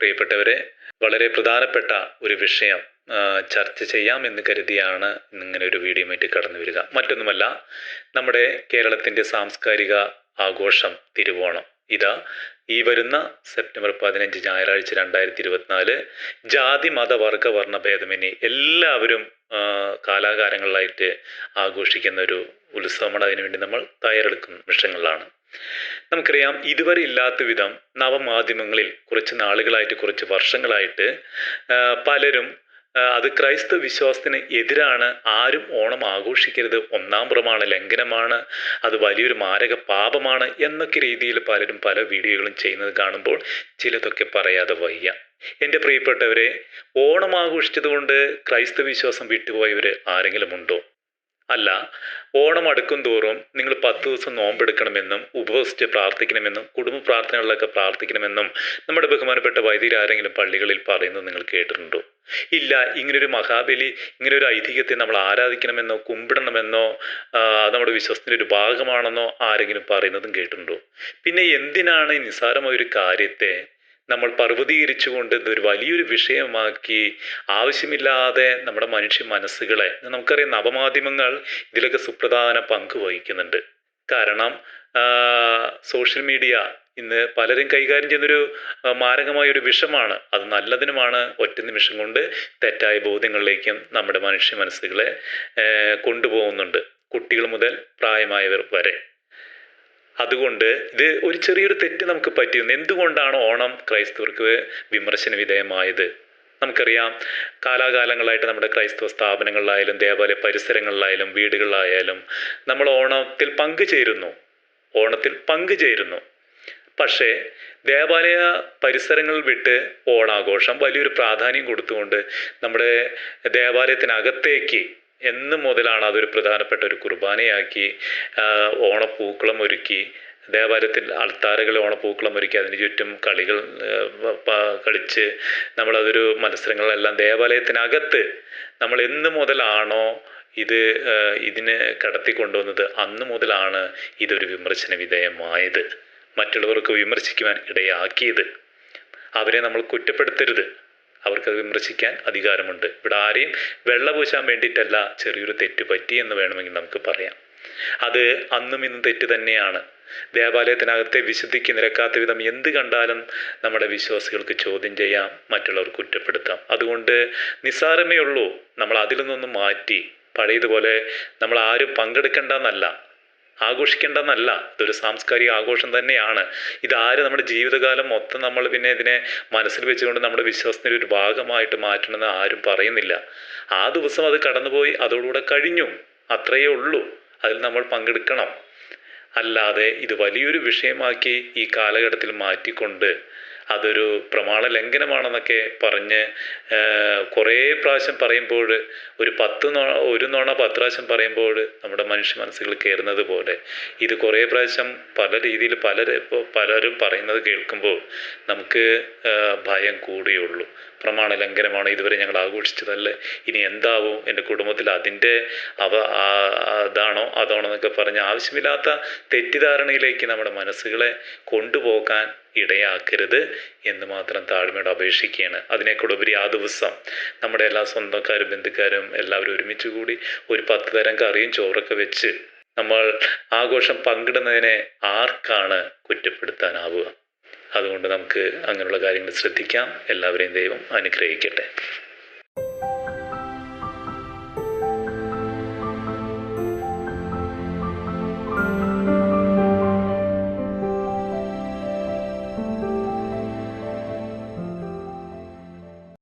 പ്രിയപ്പെട്ടവരെ വളരെ പ്രധാനപ്പെട്ട ഒരു വിഷയം ചർച്ച ചെയ്യാം എന്ന് കരുതിയാണ് ഇങ്ങനെ ഒരു വീഡിയോയുമായിട്ട് കടന്നു വരിക. മറ്റൊന്നുമല്ല നമ്മുടെ കേരളത്തിന്റെ സാംസ്കാരിക ആഘോഷം തിരുവോണം. ഇതാ ഈ വരുന്ന സെപ്റ്റംബർ പതിനഞ്ച് ഞായറാഴ്ച രണ്ടായിരത്തി ഇരുപത്തിനാല് ജാതി മത വർഗ വർണ ഭേദമന്യേ എല്ലാവരും കാലാകാലങ്ങളിലായിട്ട് ആഘോഷിക്കുന്ന ഒരു ഉത്സവമാണ്. അതിനുവേണ്ടി നമ്മൾ തയ്യാറെടുക്കുന്ന നിമിഷങ്ങളിലാണ്. നമുക്കറിയാം ഇതുവരെ ഇല്ലാത്ത വിധം നവമാധ്യമങ്ങളിൽ കുറച്ച് നാളുകളായിട്ട് കുറച്ച് വർഷങ്ങളായിട്ട് പലരും അത് ക്രൈസ്തവ വിശ്വാസത്തിന് എതിരാണ് ആരും ഓണം ആഘോഷിക്കരുത് ഒന്നാം പുറമാണ് ലംഘനമാണ് അത് വലിയൊരു മാരക പാപമാണ് എന്നൊക്കെ രീതിയിൽ പലരും പല വീഡിയോകളും ചെയ്യുന്നത് കാണുമ്പോൾ ചിലതൊക്കെ പറയാതെ വയ്യ. എന്റെ പ്രിയപ്പെട്ടവരെ ഓണം ആഘോഷിച്ചതുകൊണ്ട് ക്രൈസ്തവ വിശ്വാസം വിട്ടുപോയവർ ആരെങ്കിലും ഉണ്ടോ? അല്ല ഓണം അടുക്കും തോറും നിങ്ങൾ പത്ത് ദിവസം നോമ്പെടുക്കണമെന്നും ഉപവസിച്ച് പ്രാർത്ഥിക്കണമെന്നും കുടുംബ പ്രാർത്ഥനകളിലൊക്കെ പ്രാർത്ഥിക്കണമെന്നും നമ്മുടെ ബഹുമാനപ്പെട്ട വൈദികർ ആരെങ്കിലും പള്ളികളിൽ പറയുന്നത് നിങ്ങൾ കേട്ടിട്ടുണ്ടോ? ഇല്ല ഇങ്ങനൊരു മഹാബലി ഇങ്ങനെ ഒരു ഐതിഹ്യത്തെ നമ്മൾ ആരാധിക്കണമെന്നോ കുമ്പിടണമെന്നോ നമ്മുടെ വിശ്വസത്തിന്റെ ഒരു ഭാഗമാണെന്നോ ആരെങ്കിലും പറയുന്നതും കേട്ടിട്ടുണ്ടോ? പിന്നെ എന്തിനാണ് നിസ്സാരമായ ഒരു കാര്യത്തെ നമ്മൾ പർവതീകരിച്ചുകൊണ്ട് ഇതൊരു വലിയൊരു വിഷയമാക്കി ആവശ്യമില്ലാതെ നമ്മുടെ മനുഷ്യ മനസ്സുകളെ നമുക്കറിയാം നവമാധ്യമങ്ങൾ ഇതിലൊക്കെ സുപ്രധാന പങ്ക് വഹിക്കുന്നുണ്ട്. കാരണം സോഷ്യൽ മീഡിയ ഇന്ന് പലരും കൈകാര്യം ചെയ്യുന്നൊരു മാരകമായ ഒരു വിഷമാണ്. അത് നല്ലതിനുമാണ്. ഒറ്റ നിമിഷം കൊണ്ട് തെറ്റായ ബോധ്യങ്ങളിലേക്കും നമ്മുടെ മനുഷ്യ മനസ്സുകളെ കൊണ്ടുപോകുന്നുണ്ട് കുട്ടികൾ മുതൽ പ്രായമായവർ വരെ. അതുകൊണ്ട് ഇത് ഒരു ചെറിയൊരു തെറ്റ് നമുക്ക് പറ്റിയിരുന്നു. എന്തുകൊണ്ടാണ് ഓണം ക്രൈസ്തവർക്ക് വിമർശന വിധേയമായത്? നമുക്കറിയാം കാലാകാലങ്ങളായിട്ട് നമ്മുടെ ക്രൈസ്തവ സ്ഥാപനങ്ങളിലായാലും ദേവാലയ പരിസരങ്ങളിലായാലും വീടുകളിലായാലും നമ്മൾ ഓണത്തിൽ പങ്കുചേരുന്നു ഓണത്തിൽ പങ്കുചേരുന്നു പക്ഷേ ദേവാലയ പരിസരങ്ങൾ വിട്ട് ഓണാഘോഷം വലിയൊരു പ്രാധാന്യം കൊടുത്തുകൊണ്ട് നമ്മുടെ ദേവാലയത്തിനകത്തേക്ക് എന്ന് മുതലാണ് അതൊരു പ്രധാനപ്പെട്ട ഒരു കുർബാനയാക്കി ഓണപ്പൂക്കളം ഒരുക്കി. ദേവാലയത്തിൽ അൾത്താരകൾ ഓണപ്പൂക്കളം ഒരുക്കി. അതിന് ചുറ്റും കളികൾ കളിച്ച് നമ്മളതൊരു മത്സരങ്ങളെല്ലാം ദേവാലയത്തിനകത്ത് നമ്മൾ എന്ന് മുതലാണോ ഇത് ഇതിന് കടത്തി കടത്തിക്കൊണ്ടുവന്നത് അന്ന് മുതലാണ് ഇതൊരു വിമർശന വിധേയമായത്. മറ്റുള്ളവർക്ക് വിമർശിക്കുവാൻ ഇടയാക്കിയത്. അവരെ നമ്മൾ കുറ്റപ്പെടുത്തരുത്. അവർക്കത് വിമർശിക്കാൻ അധികാരമുണ്ട്. ഇവിടെ ആരെയും വെള്ള പൂശാൻ വേണ്ടിയിട്ടല്ല ചെറിയൊരു തെറ്റ് പറ്റി എന്ന് വേണമെങ്കിൽ നമുക്ക് പറയാം. അത് അന്നും ഇന്നും തെറ്റ് തന്നെയാണ്. ദേവാലയത്തിനകത്തെ വിശുദ്ധിക്ക് നിരക്കാത്ത വിധം എന്ത് കണ്ടാലും നമ്മുടെ വിശ്വാസികൾക്ക് ചോദ്യം ചെയ്യാം മറ്റുള്ളവർ കുറ്റപ്പെടുത്താം. അതുകൊണ്ട് നിസ്സാരമേ ഉള്ളൂ. നമ്മൾ അതിൽ നിന്നൊന്നും മാറ്റി പഴയതുപോലെ നമ്മൾ ആരും പങ്കെടുക്കേണ്ടെന്നല്ല. ആഘോഷിക്കേണ്ടെന്നല്ല ഇതൊരു സാംസ്കാരിക ആഘോഷം തന്നെയാണ്. ഇതാര് നമ്മുടെ ജീവിതകാലം മൊത്തം നമ്മൾ പിന്നെ ഇതിനെ മനസ്സിൽ വെച്ചുകൊണ്ട് നമ്മുടെ വിശ്വാസത്തിന്റെ ഒരു ഭാഗമായിട്ട് മാറ്റണമെന്ന് ആരും പറയുന്നില്ല. ആ ദിവസം അത് കടന്നുപോയി അതോടുകൂടെ കഴിഞ്ഞു. അത്രയേ ഉള്ളൂ. അതിൽ നമ്മൾ പങ്കെടുക്കണം. അല്ലാതെ ഇത് വലിയൊരു വിഷയമാക്കി ഈ കാലഘട്ടത്തിൽ മാറ്റിക്കൊണ്ട് അതൊരു പ്രമാണ ലംഘനമാണെന്നൊക്കെ പറഞ്ഞ് കുറേ പ്രാവശ്യം പറയുമ്പോൾ ഒരു പത്ത് നോ ഒരു നോണ പത്ത് പ്രാവശ്യം പറയുമ്പോൾ നമ്മുടെ മനുഷ്യ മനസ്സുകൾ കയറുന്നത് പോലെ. ഇത് കുറേ പ്രാവശ്യം പല രീതിയിൽ പലരും പലരും പറയുന്നത് കേൾക്കുമ്പോൾ നമുക്ക് ഭയം കൂടുകയുള്ളൂ പ്രമാണ ലംഘനമാണ് ഇതുവരെ ഞങ്ങൾ ആഘോഷിച്ചതല്ലേ? ഇനി എന്താവും? എന്റെ കുടുംബത്തിൽ അതിന്റെ അവ അതാണോ അതാണോ എന്നൊക്കെ പറഞ്ഞ് ആവശ്യമില്ലാത്ത തെറ്റിദ്ധാരണയിലേക്ക് നമ്മുടെ മനസ്സുകളെ കൊണ്ടുപോകാൻ ഇടയാക്കരുത് എന്ന് മാത്രം താഴ്മയോട് അപേക്ഷിക്കുകയാണ്. അതിനേക്കൂടെ ഉപരി ആ ദിവസം നമ്മുടെ എല്ലാ സ്വന്തക്കാരും ബന്ധുക്കാരും എല്ലാവരും ഒരുമിച്ച് കൂടി ഒരു പത്ത് തരം കറിയും ചോറൊക്കെ വെച്ച് നമ്മൾ ആഘോഷം പങ്കിടുന്നതിനെ ആർക്കാണ് കുറ്റപ്പെടുത്താനാവുക? അതുകൊണ്ട് നമുക്ക് അങ്ങനെയുള്ള കാര്യങ്ങൾ ശ്രദ്ധിക്കാം. എല്ലാവരെയും ദൈവം അനുഗ്രഹിക്കട്ടെ.